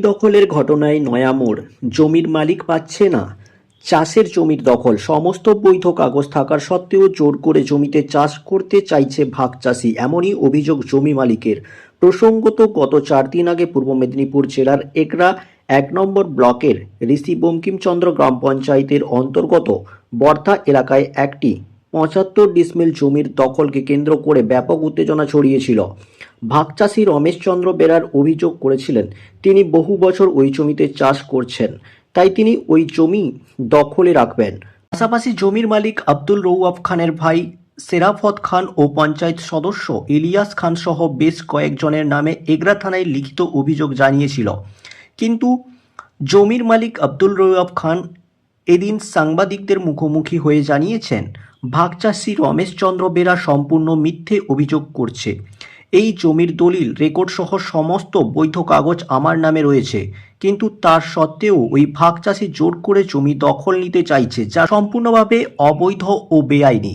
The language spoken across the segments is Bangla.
দখলের ঘটনায় নয়ামোড় জমির মালিক পাচ্ছে না। চাষের জমির দখল। সমস্ত বৈধ কাগজ থাকার সত্ত্বেও জোর করে জমিতে চাষ করতে চাইছে ভাগ চাষি। এমনই অভিযোগ জমি মালিকের। প্রসঙ্গত, গত চার দিন আগে পূর্ব মেদিনীপুর জেলার একরা এক নম্বর ব্লকের ঋষি বঙ্কিমচন্দ্র গ্রাম পঞ্চায়েতের অন্তর্গত বর্ধা এলাকায় একটি পঁচাত্তর ডিসমিল জমির দখলকে কেন্দ্র করে ব্যাপক উত্তেজনা ছড়িয়েছিল। ভাগচাষী রমেশচন্দ্র বেরার অভিযোগ করেছিলেন, তিনি বহু বছর ওই জমিতে চাষ করছেন, তাই তিনি ওই জমি দখলে রাখবেন। পাশাপাশি জমির মালিক আব্দুল রৌয়াব খানের ভাই সেরাফত খান ও পঞ্চায়েত সদস্য ইলিয়াস খান সহ বেশ কয়েকজনের নামে এগরা থানায় লিখিত অভিযোগ জানিয়েছিল। কিন্তু জমির মালিক আব্দুল রৌয়াব খান এদিন সাংবাদিকদের মুখোমুখি হয়ে জানিয়েছেন, ভাগচাষী রমেশচন্দ্র বেরা সম্পূর্ণ মিথ্যে অভিযোগ করছে। এই জমির দলিল রেকর্ড সহ সমস্ত বৈধ কাগজ আমার নামে রয়েছে, কিন্তু তার সত্ত্বেও ওই ভাগচাষী জোর করে জমি দখল নিতে চাইছে, যা সম্পূর্ণভাবে অবৈধ ও বেআইনি।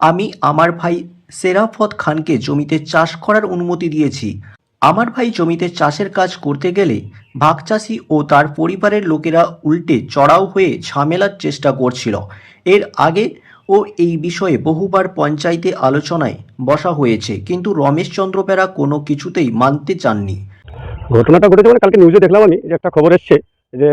আমি আমার ভাই সেরাফত খানকে জমিতে চাষ করার অনুমতি দিয়েছি। আমার ভাই জমিতে চাষের কাজ করতে গেলে ভাগচাষি ও তার পরিবারের লোকেরা উল্টে চড়াও হয়ে ঝামেলার চেষ্টা করছিল। এর আগে ও এই বিষয়ে বহুবার পঞ্চায়েতে আলোচনায় বসা হয়েছে, কিন্তু রমেশ চন্দ্র প্যারা কোনো কিছুতেই মানতে চাননি। ঘটনাটা ঘটেছে মানে কালকে নিউজে দেখলাম আমি, যে একটা খবর এসছে যে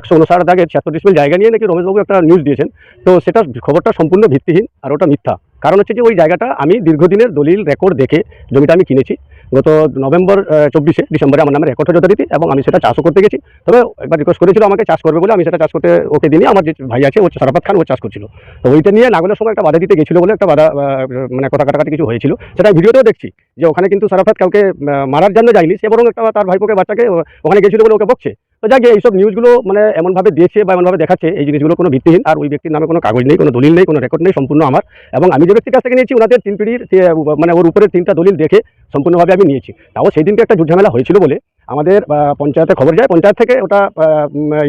একশো উনষাট দাগের ছিয়াত্তর ডিসমিল জায়গা নিয়ে নাকি রমেশবাবু একটা নিউজ দিয়েছেন। তো সেটা খবরটা সম্পূর্ণ ভিত্তিহীন আর ওটা মিথ্যা। কারণ হচ্ছে যে ওই জায়গাটা আমি দীর্ঘদিনের দলিল রেকর্ড দেখে জমিটা আমি কিনেছি। গত নভেম্বর চব্বিশে ডিসেম্বরে আমার নামে রেকর্ড হয়ে যথারীতি এবং আমি সেটা চাষও করতে গেছি। তবে একবার রিকোয়েস্ট করেছিল আমাকে চাষ করবে বলে, আমি সেটা চাষ করতে ওকে দিনই আমার যে ভাই আছে, ও সারাপাত খান, ও চাষ করছিল। তো ওইটা নিয়ে নাগলের সময় একটা বাধা দিতে গেছিল বলে একটা বাধা মানে কথা কাটাকাটি কিছু হয়েছিল। সেটা ভিডিওতেও দেখছি যে ওখানে কিন্তু সারাফাত কাউকে মারার জন্য যায়নি, সে বরং একটা তার ভাইপোকে বাচ্চাকে ওখানে গেছিল বলে ওকে বকছে। তো যাকে এইসব নিউজগুলো মানে এমনভাবে দিয়েছে বা এমনভাবে দেখাচ্ছে, এই জিনিসগুলো কোনো ভিত্তিহীন, আর ওই ব্যক্তির নামে কোনো কাগজ নেই, কোনো দলিল নেই, কোনো রেকর্ড নেই, সম্পূর্ণ আমার। এবং আমি যে ব্যক্তির কাছ থেকে নিয়েছি, ওনাদের তিন পিড়ির মানে ওর উপরে তিনটা দলিল দেখে সম্পূর্ণভাবে আমি নিয়েছি। তাও সেই দিনকে একটা ঝামেলা হয়েছিল বলে আমাদের পঞ্চায়েতে খবর যায়, পঞ্চায়েত থেকে ওটা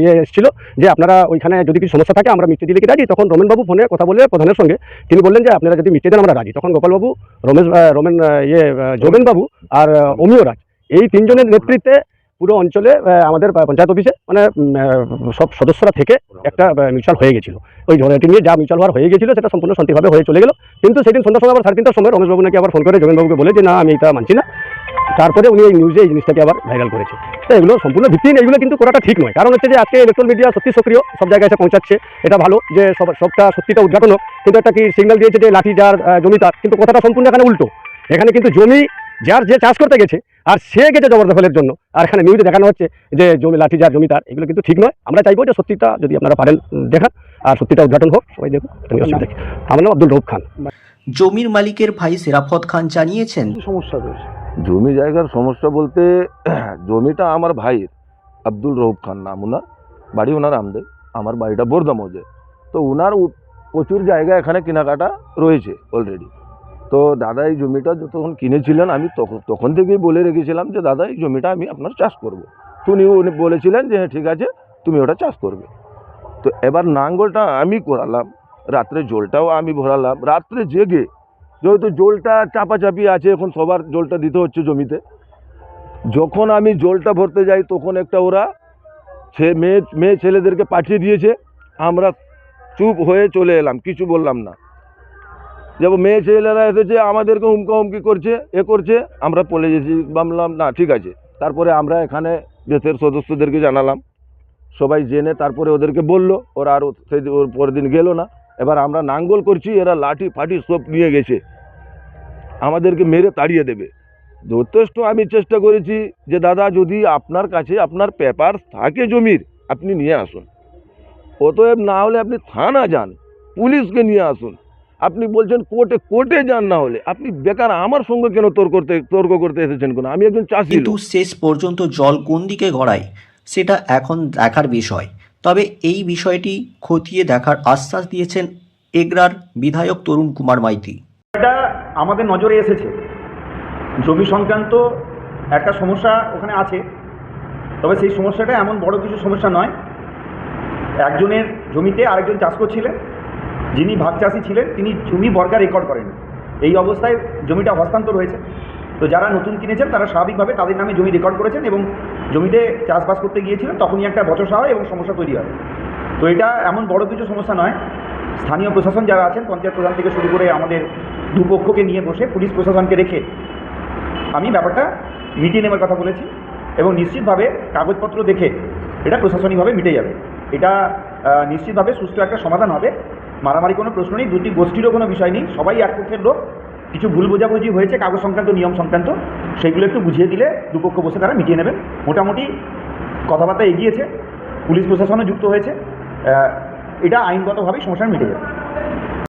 ইয়ে এসেছিল যে আপনারা ওইখানে যদি কিছু সমস্যা থাকে, আমরা মিষ্টি দিলে কি রাজি তখন রমেনবাবু ফোনে কথা বলে প্রধানের সঙ্গে, তিনি বললেন যে আপনারা যদি মিষ্টি দেন, আমরা রাজি। তখন গোপালবাবু, রমেশ রমেন ইয়ে যোগেনবাবু আর অমিয় রাজ, এই তিনজনের নেতৃত্বে পুরো অঞ্চলে আমাদের পঞ্চায়েত অফিসে মানে সব সদস্যরা থেকে একটা মিউচুয়াল হয়ে গেছিল। ওই ঝড়াটি নিয়ে যা মিউচুয়াল হওয়ার হয়ে গেছিল, সেটা সম্পূর্ণ শান্তিভাবে হয়ে চলে গেল। কিন্তু সেদিন সন্ধ্যার সময়, আবার সাড়ে তিনটার সময় রমেশবাবু নাকি আবার ফোন করে যোগেনবাবুকে বলে যে, না, আমি এটা মানছি না। তারপরে উনি এই নিউজে এই জিনিসটাকে আবার ভাইরাল করেছে। তো এগুলো সম্পূর্ণ ভিত্তিহীন, এগুলো কিন্তু করাটা ঠিক নয়। কারণ হচ্ছে যে, আজকে ইলেকট্রন মিডিয়া সত্যি সক্রিয়, সব জায়গায় এসে পৌঁছাচ্ছে। এটা ভালো যে, সব, সবটা সত্যিটা উদ্ঘাটন হোক। কিন্তু একটা কি সিগন্যাল দিয়েছে যে, লাঠি যার জমি তার কিন্তু কথাটা সম্পূর্ণ এখানে উল্টো। এখানে কিন্তু জমি যার যে চাষ করতে গেছে আর সে গেছে জবরদখলের জন্য। আর এখানে নিউজে দেখানো হচ্ছে যে জমি লাঠি যার জমি তার এগুলো কিন্তু ঠিক নয়। আমরা চাইব যে সত্যিটা যদি আপনারা পারেন দেখান। আর সত্যিটা উদ্ঘাটন হোক সবাই দেখুন অসুবিধা আমার নাম আব্দুল রৌফ খান। জমির মালিকের ভাই সেরাফত খান জানিয়েছেন। সমস্যা রয়েছে? জমি জায়গার সমস্যা বলতে জমিটা আমার ভাইয়ের আব্দুল রৌফ খান নাম ওনার বাড়ি ওনার আমদেব আমার বাড়িটা বোরদা মৌজে তো ওনার প্রচুর জায়গা এখানে কেনাকাটা রয়েছে অলরেডি তো দাদা এই জমিটা যতক্ষণ কিনেছিলেন, আমি তখন তখন থেকেই বলে রেখেছিলাম যে, দাদা, এই জমিটা আমি আপনার চাষ করব। তো উনি উনি বলেছিলেন যে হ্যাঁ ঠিক আছে, তুমি ওটা চাষ করবে। তো এবার নাঙ্গলটা আমি করালাম রাত্রে জলটাও আমি ভরালাম, রাত্রে জেগে, যেহেতু জলটা চাপাচাপি আছে, এখন সবার জলটা দিতে হচ্ছে জমিতে, যখন আমি জলটা ভরতে যাই, তখন একটা ওরা সে মেয়ে মেয়ে ছেলেদেরকে পাঠিয়ে দিয়েছে, আমরা চুপ হয়ে চলে এলাম, কিছু বললাম না। যেমন মেয়ে ছেলেরা এসেছে, আমাদেরকে হুমকা হুমকি করছে, এ করছে, আমরা পলে গেছি ভাবলাম, না, ঠিক আছে। তারপরে আমরা এখানে দেশের সদস্যদেরকে জানালাম। সবাই জেনে তারপরে ওদেরকে বলল, ওরা আর সেই ওর পরের দিন গেলো না। এবার আমরা নাঙ্গল করছি, এরা লাঠি ফাটি সব নিয়ে গেছে। আমাদেরকে মেরে তাড়িয়ে দেবে। যথেষ্ট আমি চেষ্টা করেছি যে, দাদা, যদি আপনার কাছে আপনার পেপার থাকে জমির, আপনি নিয়ে আসুন। অতএব না হলে আপনি থানা যান, পুলিশকে নিয়ে আসুন। আপনি বলছেন কোর্টে কোর্টে যান না হলে। আপনি বেকার আমার সঙ্গে কেন তর্ক করতে তর্ক করতে এসেছেন কেন? আমি একজন চাষি কিন্তু শেষ পর্যন্ত জল কোন দিকে গড়ায় সেটা এখন দেখার বিষয়। তবে এই বিষয়টি খতিয়ে দেখার আশ্বাস দিয়েছেন এগরার বিধায়ক তরুণ কুমার মাইতি। এটা আমাদের নজরে এসেছে। জমি সংক্রান্ত একটা সমস্যা ওখানে আছে। তবে সেই সমস্যাটা এমন বড় কিছু সমস্যা নয়। একজনের জমিতে আরেকজন চাষ করছিলেন। যিনি ভাগ চাষি ছিলেন, তিনি জমি বর্গা রেকর্ড করেন। এই অবস্থায় জমিটা হস্তান্তর হয়েছে। তো যারা নতুন কিনেছেন, তারা স্বাভাবিকভাবে তাদের নামে জমি রেকর্ড করেছেন এবং জমিতে চাষবাস করতে গিয়েছিলেন, তখনই একটা বচসা হয় এবং সমস্যা তৈরি হয়। তো এটা এমন বড় কিছু সমস্যা নয়। স্থানীয় প্রশাসন যারা আছেন, পঞ্চায়েত প্রধান থেকে শুরু করে আমাদের দুপক্ষকে নিয়ে বসে পুলিশ প্রশাসনকে রেখে আমি ব্যাপারটা মিটিয়ে নেওয়ার কথা বলেছি এবং নিশ্চিতভাবে কাগজপত্র দেখে এটা প্রশাসনিকভাবে মিটে যাবে। এটা নিশ্চিতভাবে সুস্থ একটা সমাধান হবে। মারামারি কোনো প্রশ্ন নেই, দুটি গোষ্ঠীরও কোনো বিষয় নেই। সবাই এক পক্ষের লোক। কিছু ভুল বোঝাবুঝি হয়েছে, কাগজ সংক্রান্ত, নিয়ম সংক্রান্ত সেগুলো একটু বুঝিয়ে দিলে দুপক্ষ বসে তারা মিটিয়ে নেবেন। মোটামুটি কথাবার্তা এগিয়েছে, পুলিশ প্রশাসনও যুক্ত হয়েছে। এটা আইনগতভাবেই সমস্যার মিটে যাবে।